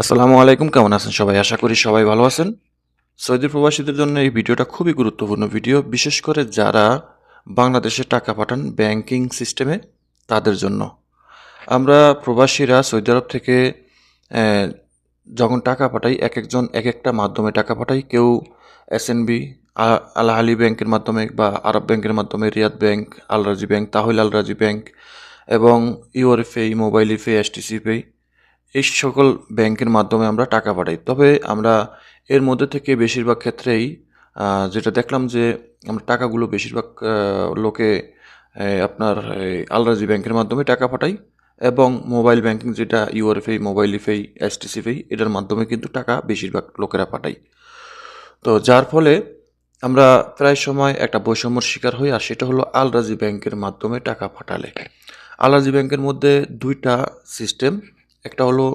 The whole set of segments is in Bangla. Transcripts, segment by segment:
আসসালামু আলাইকুম, কেমন আছেন সবাই? আশা করি সবাই ভালো আছেন। সৌদি প্রবাসীদের জন্য এই ভিডিওটা খুবই গুরুত্বপূর্ণ ভিডিও, বিশেষ করে যারা বাংলাদেশে টাকা পাঠান ব্যাংকিং সিস্টেমে, তাদের জন্য। আমরা প্রবাসীরা সৌদি আরব থেকে যখন টাকা পাঠাই এক একজন এক একটা মাধ্যমে টাকা পাঠাই। কেউ এসএনবি আল আলী ব্যাংকের মাধ্যমে বা আরব ব্যাংকের মাধ্যমে, রিয়াদ ব্যাংক, আলরাজি ব্যাংক তাহিল আল রাজি ব্যাংক এবং ইউআরএফএ মোবাইল ইফে এসটিসি পে এই সকল ব্যাংকের মাধ্যমে আমরা টাকা পাঠাই। তবে আমরা এর মধ্যে থেকে বেশিরভাগ ক্ষেত্রেই যেটা দেখলাম যে আমরা টাকাগুলো বেশিরভাগ লোকে আপনার আলরাজি ব্যাংকের মাধ্যমে টাকা পাঠাই এবং মোবাইল ব্যাংকিং যেটা ইউআরএফআই মোবাইল ইফেই এসটিসিফেই এটার মাধ্যমে কিন্তু টাকা বেশিরভাগ লোকেরা পাঠাই। তো যার ফলে আমরা প্রায় সময় একটা বৈষম্যর শিকার হই, আর সেটা হলো আলরাজি ব্যাংকের মাধ্যমে টাকা পাঠালে। আলরাজি ব্যাংকের মধ্যে দুইটা সিস্টেম একটা হলো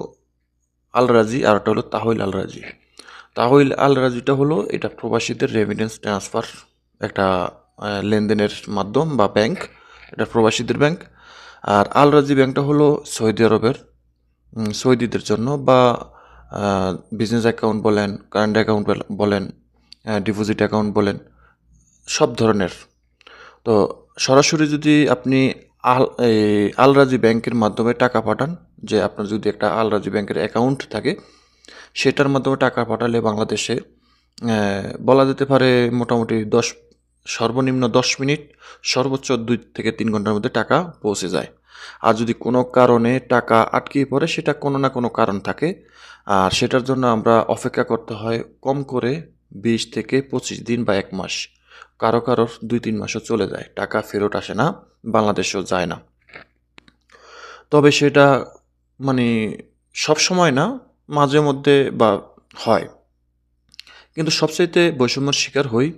আলরাজি আর একটা হলো তাহিল আলরাজি। তাহিল আলরাজিটা হলো এটা প্রবাসীদের রেমিডেন্স ট্রান্সফার একটা লেনদেনের মাধ্যম বা ব্যাংক এটা প্রবাসীদের ব্যাংক আর আলরাজি ব্যাংকটা হলো সৌদি আরবের সৌদিদের জন্য বা বিজনেস অ্যাকাউন্ট বলেন কারেন্ট অ্যাকাউন্ট বলেন ডিপোজিট অ্যাকাউন্ট বলেন, সব ধরনের। তো সরাসরি যদি আপনি আল আলরাজি ব্যাংকের মাধ্যমে টাকা পাঠান, যে আপনার যদি একটা আলরাজি ব্যাংকের অ্যাকাউন্ট থাকে, সেটার মাধ্যমে টাকা পাঠালে বাংলাদেশে বলা যেতে পারে মোটামুটি দশ, সর্বনিম্ন দশ মিনিট, সর্বোচ্চ দুই থেকে তিন ঘণ্টার মধ্যে টাকা পৌঁছে যায়। আর যদি কোনো কারণে টাকা আটকিয়ে পড়ে, সেটা কোনো না কোনো কারণ থাকে। আর সেটার জন্য আমরা অপেক্ষা করতে হয় কম করে বিশ থেকে পঁচিশ দিন বা এক মাস। কারও কারোর দুই তিন মাসও চলে যায়, টাকা ফেরত আসে না, বাংলাদেশেও যায় না। তবে সেটা মানে সব সময় না, মাঝে মধ্যে বা হয়। কিন্তু সবচাইতে বৈষম্যের শিকার হই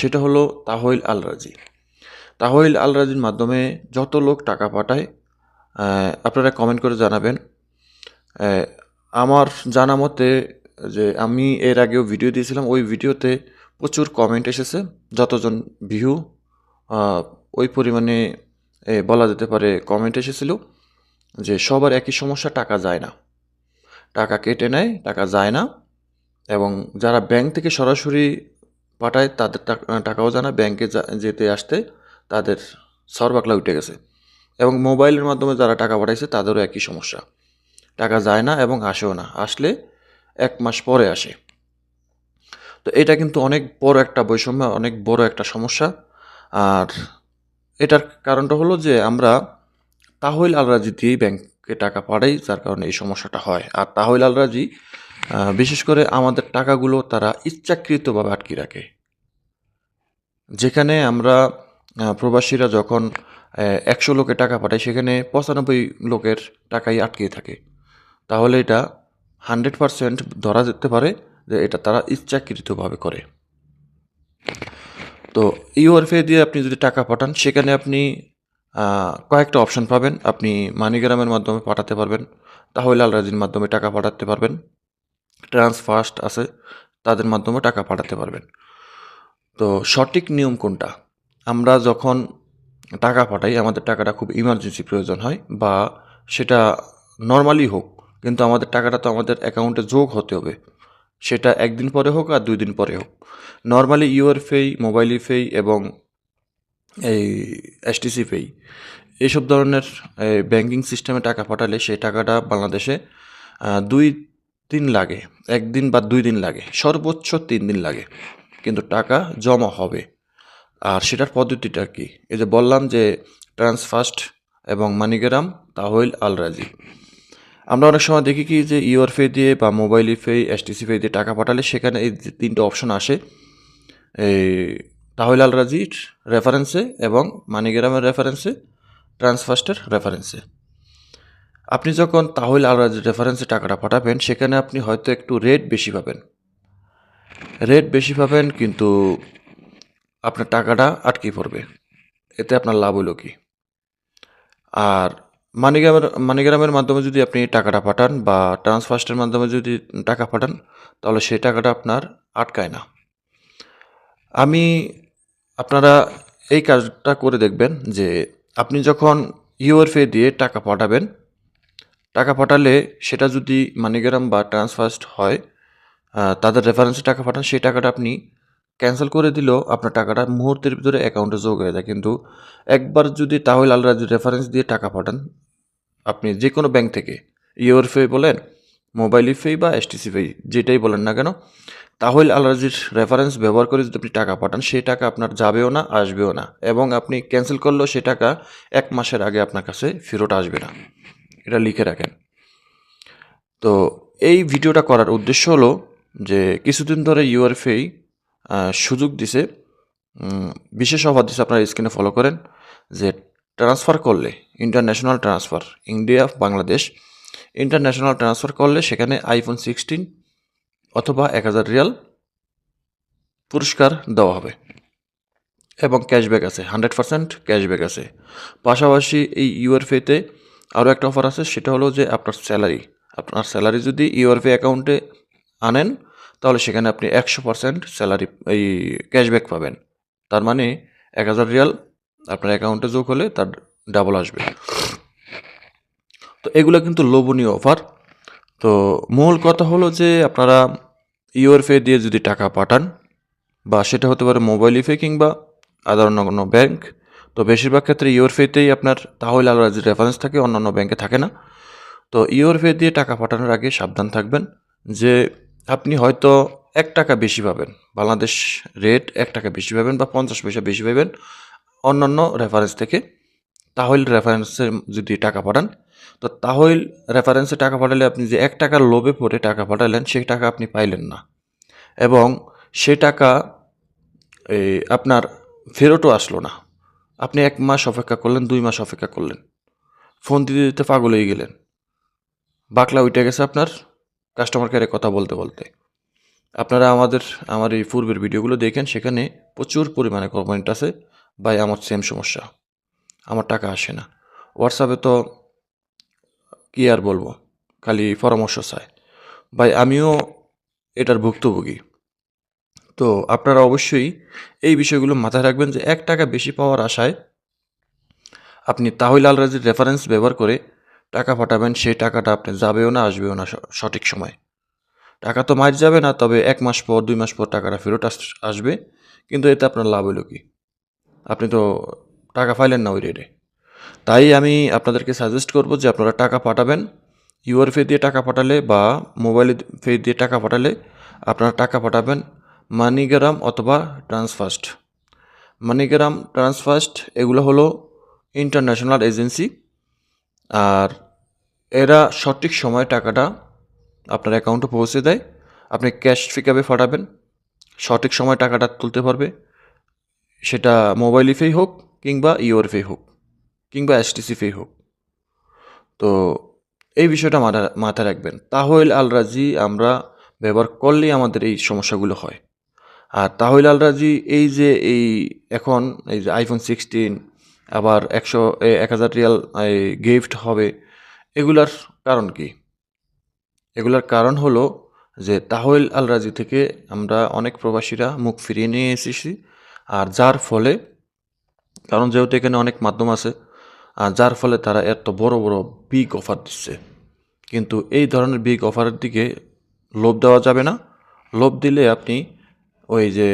সেটা হলো তাহইল আল রাজি তাহইল আল রাজির মাধ্যমে যত লোক টাকা পাঠায় আপনারা কমেন্ট করে জানাবেন। আমার জানা মতে যে আমি এর আগেও ভিডিও দিয়েছিলাম, ওই ভিডিওতে প্রচুর কমেন্ট এসেছে। যতজন ভিউ ওই পরিমাণে বলা যেতে পারে কমেন্ট এসেছিল যে সবার একই সমস্যা, টাকা যায় না। টাকা কেটে নেয়, টাকা যায় না। এবং যারা ব্যাংক থেকে সরাসরি পাঠায়, তাদের টাক- টাকাও জানা ব্যাংকে যা- যেতে আসতে তাদের সরবাকলা উঠে গেছে। এবং মোবাইলের মাধ্যমে যারা টাকা পাঠাইছে, তাদেরও একই সমস্যা। টাকা যায় না এবং আসেও না। আসলে এক মাস পরে আসে। তো এটা কিন্তু অনেক বড় একটা বৈষম্য অনেক বড় একটা সমস্যা। আর এটার কারণটা হলো যে আমরা তাহইল আলরাজি দিয়েই ব্যাংকে টাকা পাঠাই যার কারণে এই সমস্যাটা হয়। আর তাহইল আলরাজি আহ, বিশেষ করে আমাদের টাকাগুলো তারা ইচ্ছাকৃতভাবে আটকে রাখে। যেখানে আমরা প্রবাসীরা যখন একশো লোকে টাকা পাঠাই সেখানে পঁচানব্বই লোকের টাকাই আটকে থাকে। তাহলে এটা হান্ড্রেড পারসেন্ট ধরা যেতে পারে। যে এটা তারা ইচ্ছাকৃতভাবে করে। তো ইউআরফে দিয়ে আপনি যদি টাকা পাঠান, সেখানে আপনি কয়েকটা অপশন পাবেন। আপনি মানিগ্রামের মাধ্যমে পাঠাতে পারবেন, তাহলে আলরাজির মাধ্যমে টাকা পাঠাতে পারবেন। ট্রান্সফার্স্ট আছে, তাদের মাধ্যমে টাকা পাঠাতে পারবেন। তো সঠিক নিয়ম কোনটা? আমরা যখন টাকা পাঠাই, আমাদের টাকাটা খুব ইমার্জেন্সি প্রয়োজন হয় বা সেটা নর্মালি হোক, কিন্তু আমাদের টাকাটা তো আমাদের অ্যাকাউন্টে যোগ হতে হবে। সেটা একদিন পরে হোক আর দুই দিন পরে হোক। নর্মালি ইউআরফেই মোবাইল ইফেই এবং এই এসটিসি পেই এইসব ধরনের ব্যাংকিং সিস্টেমে টাকা পাঠালে সেই টাকাটা বাংলাদেশে দুই দিন লাগে, একদিন বা দুই দিন লাগে, সর্বোচ্চ তিন দিন লাগে, কিন্তু টাকা জমা হবে। আর সেটার পদ্ধতিটা কি? এই যে বললাম যে ট্রান্সফার্স্ট এবং মানিগ্রাম তাহইল আলরাজি আমরা অনেক সময় দেখি কি যে ইউআরফে দিয়ে বা মোবাইল ইফে এসটিসি পে দিয়ে টাকা পাঠালে সেখানে এই তিনটে অপশন আসে। এই তাহলে আল রাজির রেফারেন্সে এবং মানিগ্রামের রেফারেন্সে ট্রান্সফার্স্টের রেফারেন্সে আপনি যখন তাহলে আল রাজির রেফারেন্সে টাকাটা পাঠাবেন, সেখানে আপনি হয়তো একটু রেট বেশি পাবেন। রেট বেশি পাবেন কিন্তু আপনার টাকাটা আটকে পড়বে। এতে আপনার লাভ হলো কি? আর মানিগ্রামের মানিগ্রামের মাধ্যমে যদি আপনি টাকাটা পাঠান বা ট্রান্সফার্স্টের মাধ্যমে যদি টাকা পাঠান, তাহলে সেই টাকাটা আপনার আটকায় না। আমি, আপনারা এই কাজটা করে দেখবেন যে আপনি যখন ইউআরফে দিয়ে টাকা পাঠাবেন, টাকা পাঠালে সেটা যদি মানিগ্রাম বা ট্রান্সফার্স্ট হয় তাদের রেফারেন্সে টাকা পাঠান, সেই টাকাটা আপনি ক্যান্সেল করে দিলেও আপনার টাকাটা মুহূর্তের ভিতরে অ্যাকাউন্টে যোগ হয়ে যায়। কিন্তু একবার যদি তাহলে আল রাজুর রেফারেন্স দিয়ে টাকা পাঠান আপনি যে কোনো ব্যাংক থেকে ইওর ফে বলেন মোবাইল ফে বা এসটিসি ফে যেটাই বলেন না কেন, তাহলে আল রাজির রেফারেন্স ব্যবহার করে যদি আপনি টাকা পাঠান, সেই টাকা আপনার যাবেও না, আসবেও না। এবং আপনি ক্যান্সেল করলেও সে টাকা এক মাসের আগে আপনার কাছে ফেরত আসবে না। এটা লিখে রাখেন। তো এই ভিডিওটা করার উদ্দেশ্য হলো যে কিছুদিন ধরে ইউআরফেই সুযোগ দিছে বিশেষ অফার দিছে, আপনারা স্ক্রিনে ফলো করেন, যে ট্রান্সফার করলে international transfer India Bangladesh international transfer করলে সেখানে আইফোন সিক্সটিন অথবা এক হাজার রিয়াল পুরস্কার দেওয়া হবে। এবং ক্যাশব্যাক আছে হান্ড্রেড পার্সেন্ট ক্যাশব্যাক আছে। পাশাপাশি এই ইউআরফেতে আরও একটা অফার আছে, সেটা হলো যে আপনার স্যালারি আপনার স্যালারি যদি ইউআরফে অ্যাকাউন্টে আনেন, তাহলে সেখানে আপনি একশো পার্সেন্ট স্যালারি এই ক্যাশব্যাক পাবেন। তার মানে এক হাজার রিয়াল আপনার অ্যাকাউন্টে যোগ হলে তার ডাবল আসবে। তো এগুলো কিন্তু লোভনীয় অফার তো মূল কথা হলো যে আপনারা ইউআরফে দিয়ে যদি টাকা পাঠান, বা সেটা হতে পারে মোবাইল ইফে কিংবা আদার অন্য কোনো ব্যাংক তো বেশিরভাগ ক্ষেত্রে ইউরফেতেই আপনার তাহলে আলাদা যে রেফারেন্স থাকে অন্যান্য ব্যাংকে থাকে না। তো ইউরফে দিয়ে টাকা পাঠানোর আগে সাবধান থাকবেন যে আপনি হয়তো এক টাকা বেশি পাবেন। বাংলাদেশ রেট এক টাকা বেশি পাবেন বা পঞ্চাশ পয়সা বেশি পাবেন। অন্যান্য রেফারেন্স থেকে তাহলে রেফারেন্সে যদি টাকা পাঠান, তো তাহলে রেফারেন্সে টাকা পাঠালে আপনি যে এক টাকার লোভে পড়ে টাকা পাঠালেন সেই টাকা আপনি পাইলেন না। এবং সে টাকা আপনার ফেরতও আসলো না। আপনি এক মাস অপেক্ষা করলেন, দুই মাস অপেক্ষা করলেন। ফোন দিতে দিতে পাগল হয়ে গেলেন। বাকলা উঠে গেছে আপনার কাস্টমার কেয়ারে কথা বলতে বলতে। আপনারা আমাদের, আমার এই পূর্বের ভিডিওগুলো দেখেন, সেখানে প্রচুর পরিমাণে কমেন্ট আছে। ভাই, আমার সেম সমস্যা। আমার টাকা আসে না। হোয়াটসঅ্যাপে তো কী আর বলব? খালি পরামর্শ চায় ভাই, আমিও এটার ভুক্তভোগী। তো আপনারা অবশ্যই এই বিষয়গুলো মাথায় রাখবেন যে, এক টাকা বেশি পাওয়ার আশায় আপনি তাহলে আল রাজির রেফারেন্স ব্যবহার করে টাকা পাঠাবেন, সেই টাকাটা আপনি যাবেও না, আসবেও না সঠিক সময়। টাকা তো মার যাবে না, তবে এক মাস পর, দুই মাস পর টাকাটা ফেরত আস- আসবে। কিন্তু এতে আপনার লাভ হলো কি? আপনি তো টাকা পাইলেন না ওই রেটে তাই আমি আপনাদেরকে সাজেস্ট করব যে আপনারা টাকা পাঠাবেন ইউআর ফে দিয়ে টাকা পাঠালে বা মোবাইল ফে দিয়ে টাকা পাঠালে আপনারা টাকা পাঠাবেন মানিগ্রাম অথবা ট্রান্সফার্স্ট মানিগ্রাম ট্রান্সফার্স্ট এগুলো হলো ইন্টারন্যাশনাল এজেন্সি আর এরা সঠিক সময় টাকাটা আপনার অ্যাকাউন্টে পৌঁছে দেয়। আপনি ক্যাশ পিকআপে পাঠাবেন, সঠিক সময় টাকাটা তুলতে পারবে। সেটা মোবাইল ইফেই হোক কিংবা ইওর ফে হোক কিংবা এসটিসি ফে হোক। তো এই বিষয়টা মাথা মাথায় রাখবেন। তাহলে আলরাজি আমরা ব্যবহার করলেই আমাদের এই সমস্যাগুলো হয়। আর তাহলে আলরাজি এই যে এই এখন এই যে আইফোন সিক্সটিন আবার একশো এক হাজার রিয়াল গিফট হবে, এগুলার কারণ কি? এগুলার কারণ হলো যে তাহল আল রাজি থেকে আমরা অনেক প্রবাসীরা মুখ ফিরিয়ে নিয়ে এসেছি। আর যার ফলে, কারণ যেহেতু এখানে অনেক মাধ্যম আছে, আর যার ফলে তারা এত বড় বড় বিগ অফার দিচ্ছে। কিন্তু এই ধরনের বিগ অফারের দিকে লোভ দেওয়া যাবে না। লোভ দিলে আপনি ওই যে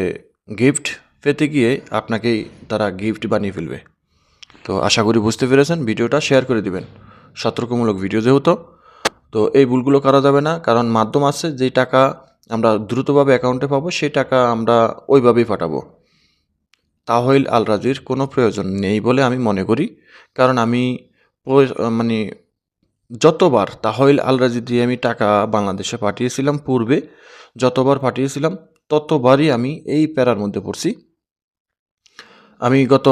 গিফট পেতে গিয়ে আপনাকেই তারা গিফট বানিয়ে ফেলবে। তো আশা করি বুঝতে পেরেছেন, ভিডিওটা শেয়ার করে দিবেন। সতর্কমূলক ভিডিও যেহেতু, তো এই ভুলগুলো করা যাবে না, কারণ মাধ্যম আছে, যেই টাকা আমরা দ্রুতভাবে অ্যাকাউন্টে পাবো, সেই টাকা আমরা ওইভাবেই পাঠাবো। তাহলে আল রাজির কোনো প্রয়োজন নেই বলে আমি মনে করি। কারণ আমি মানে যতবার তাহইল আল রাজি দিয়ে আমি টাকা বাংলাদেশে পাঠিয়েছিলাম পূর্বে, যতবার পাঠিয়েছিলাম, ততবারই আমি এই প্যারার মধ্যে পড়ছি। আমি গত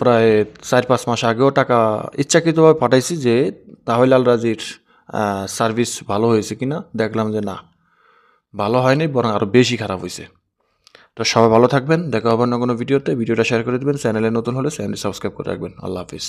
প্রায় চার পাঁচ মাস আগেও টাকা ইচ্ছাকৃতভাবে পাঠাইছি যে তাহলে আল রাজির সার্ভিস ভালো হয়েছে কিনা, দেখলাম যে না, ভালো হয়নি, বরং আরও বেশি খারাপ হয়েছে। তো সবাই ভালো থাকবেন, দেখা হবে অন্য কোনো ভিডিওতে। ভিডিওটা শেয়ার করে দেবেন, চ্যানেলে নতুন হলে চ্যানেলটি সাবস্ক্রাইব করে রাখবেন। আল্লাহ হাফিজ।